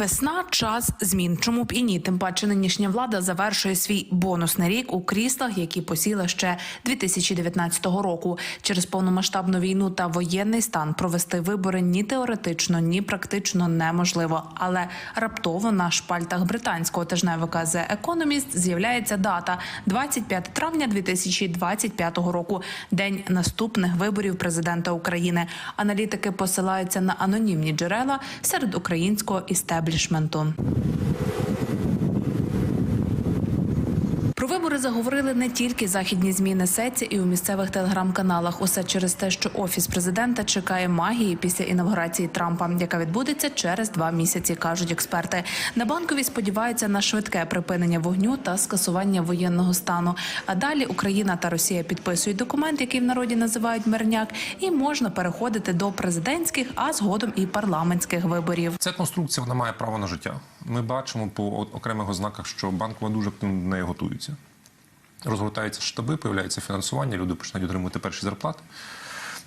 Весна час змін. Чому б і ні? Тим паче нинішня влада завершує свій бонусний рік у кріслах, які посіла ще 2019 року. Через повномасштабну війну та воєнний стан провести вибори ні теоретично, ні практично неможливо. Але раптово на шпальтах британського тижневика The Economist з'являється дата 25 травня 2025 року, день наступних виборів президента України. Аналітики посилаються на анонімні джерела серед українського істеблішменту. Про вибори заговорили не тільки західні змі несеться і у місцевих телеграм-каналах. Усе через те, що офіс президента чекає магії після інавгурації Трампа, яка відбудеться через два місяці, кажуть експерти. На банкові сподіваються на швидке припинення вогню та скасування воєнного стану. А далі Україна та Росія підписують документ, який в народі називають мирняк, і можна переходити до президентських, а згодом і парламентських виборів. Ця конструкція вона має право на життя. Ми бачимо по окремих ознаках, що банкові дуже активно до неї готуються. Розгортаються штаби, появляється фінансування, люди починають отримувати перші зарплати.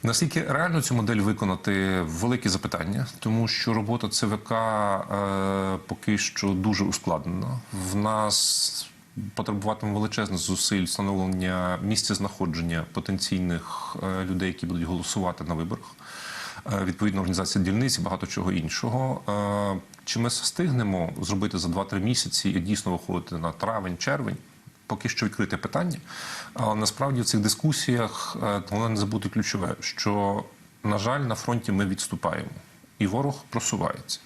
Наскільки реально цю модель виконати великі запитання, тому що робота ЦВК е, поки що дуже ускладнена. В нас потребуватиме величезних зусиль встановлення місця знаходження потенційних е, людей, які будуть голосувати на виборах. Е, Відповідно, організація дільниць і багато чого іншого. Е, Чи ми встигнемо зробити за 2-3 місяці і дійсно виходити на травень, червень? Поки що відкрите питання. Але насправді в цих дискусіях е, головне не забути ключове, що, на жаль, на фронті ми відступаємо, і ворог просувається.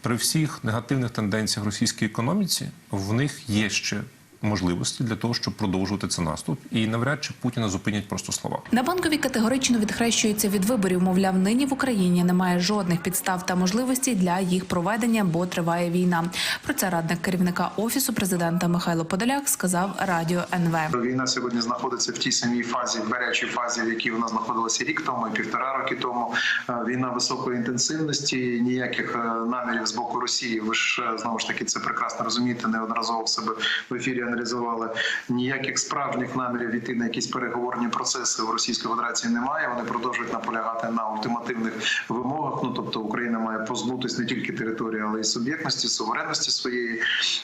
При всіх негативних тенденціях російській економіці в них є ще можливості для того, щоб продовжувати цей наступ, і навряд чи Путіна зупинять просто слова. На банкові категорично відхрещуються від виборів. Мовляв, нині в Україні немає жодних підстав та можливостей для їх проведення, бо триває війна. Про це радник керівника офісу президента Михайло Подоляк сказав радіо НВ. Війна сьогодні знаходиться в тій самій фазі, гарячій фазі, в якій вона знаходилася рік тому і півтора роки тому. Е, Війна високої інтенсивності, ніяких е, намірів з боку Росії. Ви ж е, знову ж таки це прекрасно розумієте. Неодноразово в себе в ефірі аналізували. Ніяких справжніх намірів йти на якісь переговорні процеси в Російській Федерації немає. Вони продовжують наполягати на ультимативних вимогах. Ну тобто Україна має позбутись не тільки території, але й суб'єктності, суверенності своєї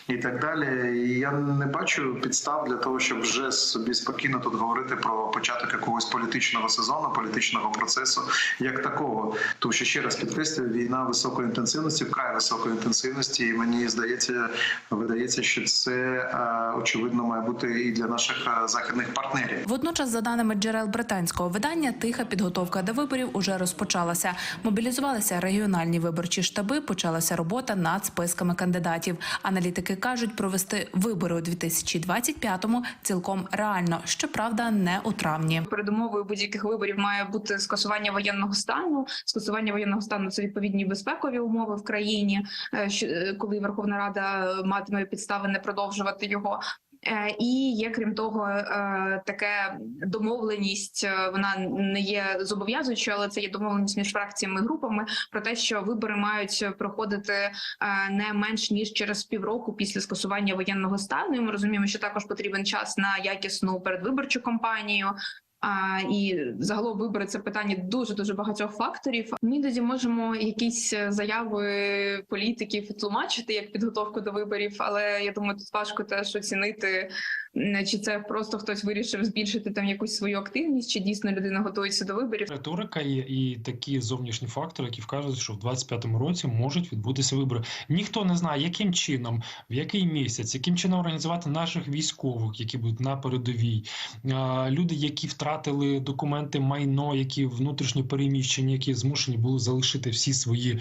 і так далі. І я не бачу підстав для того, щоб вже собі спокійно тут говорити про початок якогось політичного сезону, політичного процесу як такого. Тому що ще раз підкреслюю, війна високої інтенсивності, вкрай високої інтенсивності, і мені здається, видається, що це е, очевидно має бути і для наших е, західних партнерів. Водночас, за даними джерел британського видання, тиха підготовка до виборів уже розпочалася. Мобілізувалися регіональні виборчі штаби. Почалася робота над списками кандидатів. Аналітики кажуть, провести вибори у 2025-му цілком реально. Щоправда, не у травні. передумовою будь-яких виборів має бути скасування воєнного стану. Скасування воєнного стану це відповідні безпекові умови в країні, е, е, коли Верховна Рада матиме підстави не продовжувати його. Е, І є крім того, е, таке домовленість. е, Вона не є зобов'язуючою, але це є домовленість між фракціями і групами про те, що вибори мають проходити не менш ніж через півроку після скасування воєнного стану. І ми розуміємо, що також потрібен час на якісну передвиборчу кампанію. А і загалом вибори це питання дуже дуже багатьох факторів. Ми тоді можемо якісь е, заяви політиків тлумачити як підготовку до виборів, але я думаю, тут важко теж оцінити, чи це просто хтось вирішив збільшити там якусь свою активність, чи дійсно людина готується до виборів. Риторика є і такі зовнішні фактори, які вказують, що в 25-му році можуть відбутися вибори. Ніхто не знає, яким чином, в який місяць, яким чином організувати наших військових, які будуть на передовій, люди, які втратили документи, майно, які внутрішньо переміщені, які змушені були залишити всі свої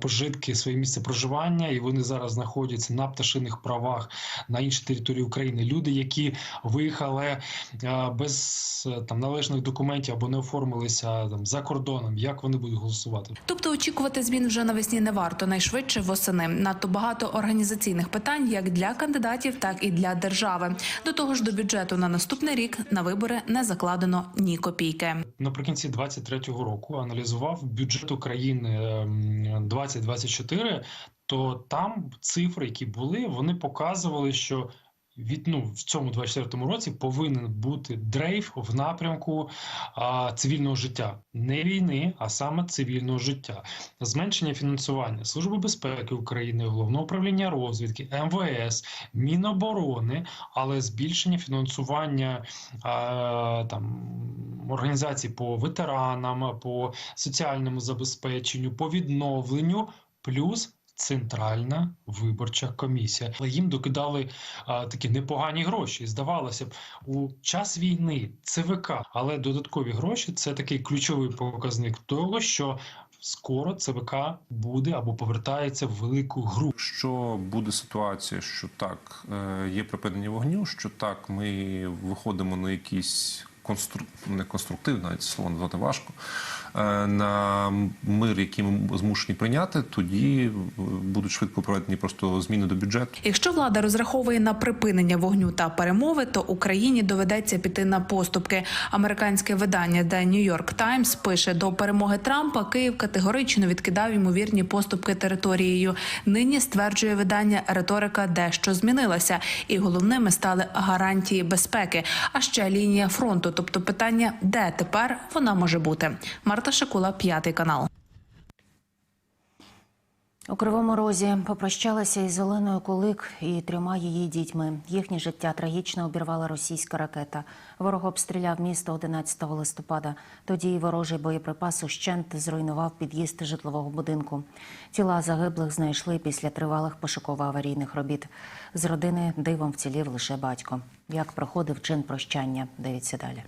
пожитки, своє місце проживання, і вони зараз знаходяться на пташиних правах на іншій території України. Люди, які виїхали без е, там належних документів або не оформилися там за кордоном, як вони будуть голосувати? Тобто очікувати змін вже навесні не варто найшвидше восени. Надто багато організаційних питань як для кандидатів, так і для держави. До того ж, до бюджету на наступний рік на вибори не закладено ні копійки. Наприкінці 23-го року аналізував бюджет України ем, 2024, то там цифри, які були, вони показували, що від ну в цьому 24-му році повинен бути дрейф в напрямку а, цивільного життя, не війни, а саме цивільного життя, зменшення фінансування Служби безпеки України, головного управління розвідки, МВС, Міноборони, але збільшення фінансування а, там організацій по ветеранам, по соціальному забезпеченню, по відновленню, плюс. Центральна виборча комісія, але їм докидали а, такі непогані гроші. Здавалося б, у час війни ЦВК, але додаткові гроші це такий ключовий показник того, що скоро ЦВК буде або повертається в велику гру. Якщо буде ситуація, що так, е, є припинення вогню, що так, ми виходимо на якийсь констру... не конструктив, навіть слово назвати важко, е, на мир, який ми змушені прийняти, тоді будуть швидко проведені просто зміни до бюджету. Якщо влада розраховує на припинення вогню та перемови, то Україні доведеться піти на поступки. Американське видання The New York Times пише до перемоги Трампа Київ категорично відкидав ймовірні поступки територією. Нині стверджує видання риторика дещо змінилася, і головними стали гарантії безпеки. А ще лінія фронту, тобто питання, де тепер вона може бути. Марта Шакула, п'ятий канал. У Кривому Розі попрощалася із Оленою Кулик і трьома її дітьми. Їхнє життя трагічно обірвала російська ракета. Ворог обстріляв місто 11 листопада. Тоді й ворожий боєприпас ущент зруйнував під'їзд житлового будинку. Тіла загиблих знайшли після тривалих пошуково-аварійних робіт. З родини дивом вцілів лише батько. Як проходив чин прощання? Дивіться далі.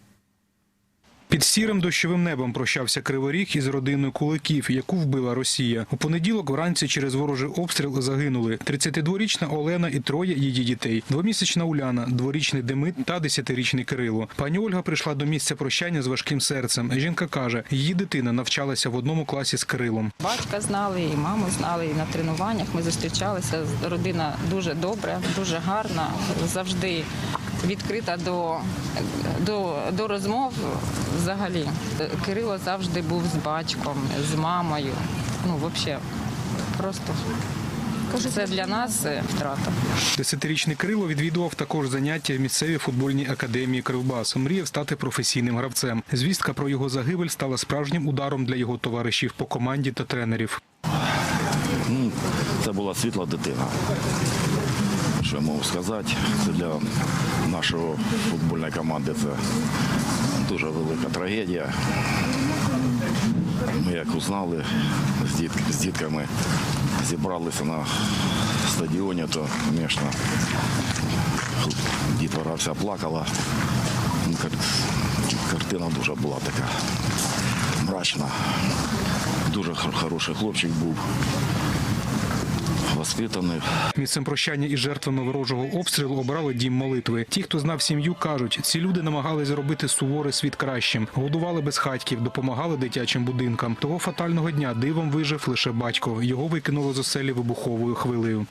Під сірим дощовим небом прощався Криворіг із родиною куликів, яку вбила Росія. У понеділок вранці через ворожий обстріл загинули 32-річна Олена і троє її дітей, двомісячна Уляна, дворічний Демид та десятирічний Кирило. Пані Ольга прийшла до місця прощання з важким серцем. Жінка каже, її дитина навчалася в одному класі з Кирилом. Батька знали, і маму знали, і на тренуваннях ми зустрічалися. Родина дуже добра, дуже гарна, завжди відкрита до, до, до розмов взагалі. Кирило завжди був з батьком, з мамою. Ну, взагалі, просто це для нас е, втрата. Десятирічний Кирило відвідував також заняття в місцевій футбольній академії Кривбас. Мріяв стати професійним гравцем. Звістка про його загибель стала справжнім ударом для його товаришів по команді та тренерів. Ну, це була світла дитина. Що я можу сказати, це для нашої футбольної команди це дуже велика трагедія. Ми як узнали з, діт, з дітками, зібралися на стадіоні, то, звісно, дітвора вся плакала. Ну, Картина дуже була така мрачна. Дуже хороший хлопчик був, воспитаний. Місцем прощання із жертвами ворожого обстрілу обрали дім молитви. Ті, хто знав сім'ю, кажуть, ці люди намагались зробити суворий світ кращим, годували безхатьків, допомагали дитячим будинкам. Того фатального дня дивом вижив лише батько. Його викинуло з оселі вибуховою хвилею.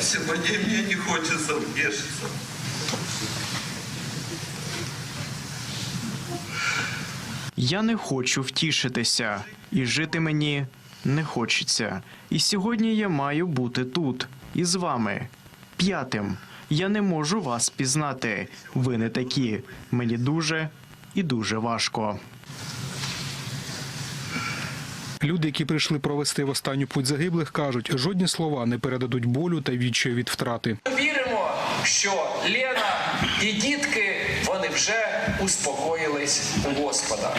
Сегодня мне не хочется вешаться. Я не хочу втішитися, і жити мені не хочеться. І сьогодні я маю бути тут, із вами. П'ятим. Я не можу вас пізнати. Ви не такі. Мені дуже і дуже важко. Люди, які прийшли провести в останню путь загиблих, кажуть, жодні слова не передадуть болю та відчаю від втрати. Віримо, що Лена і дітки вони вже успокоїлись у Господа.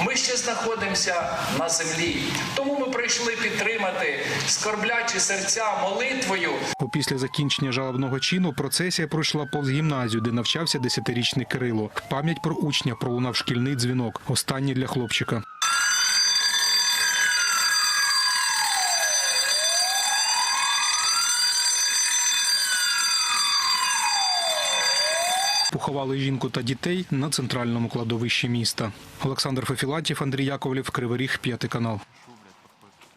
Ми ще знаходимося на землі, тому ми прийшли підтримати скорблячі серця молитвою. Після закінчення жалобного чину процесія пройшла повз гімназію, де навчався десятирічний Кирило. Пам'ять про учня пролунав шкільний дзвінок, останній для хлопчика. Поховали жінку та дітей на центральному кладовищі міста. Олександр Фефілатів, Андрій Яковлів, Кривий п'ятий канал.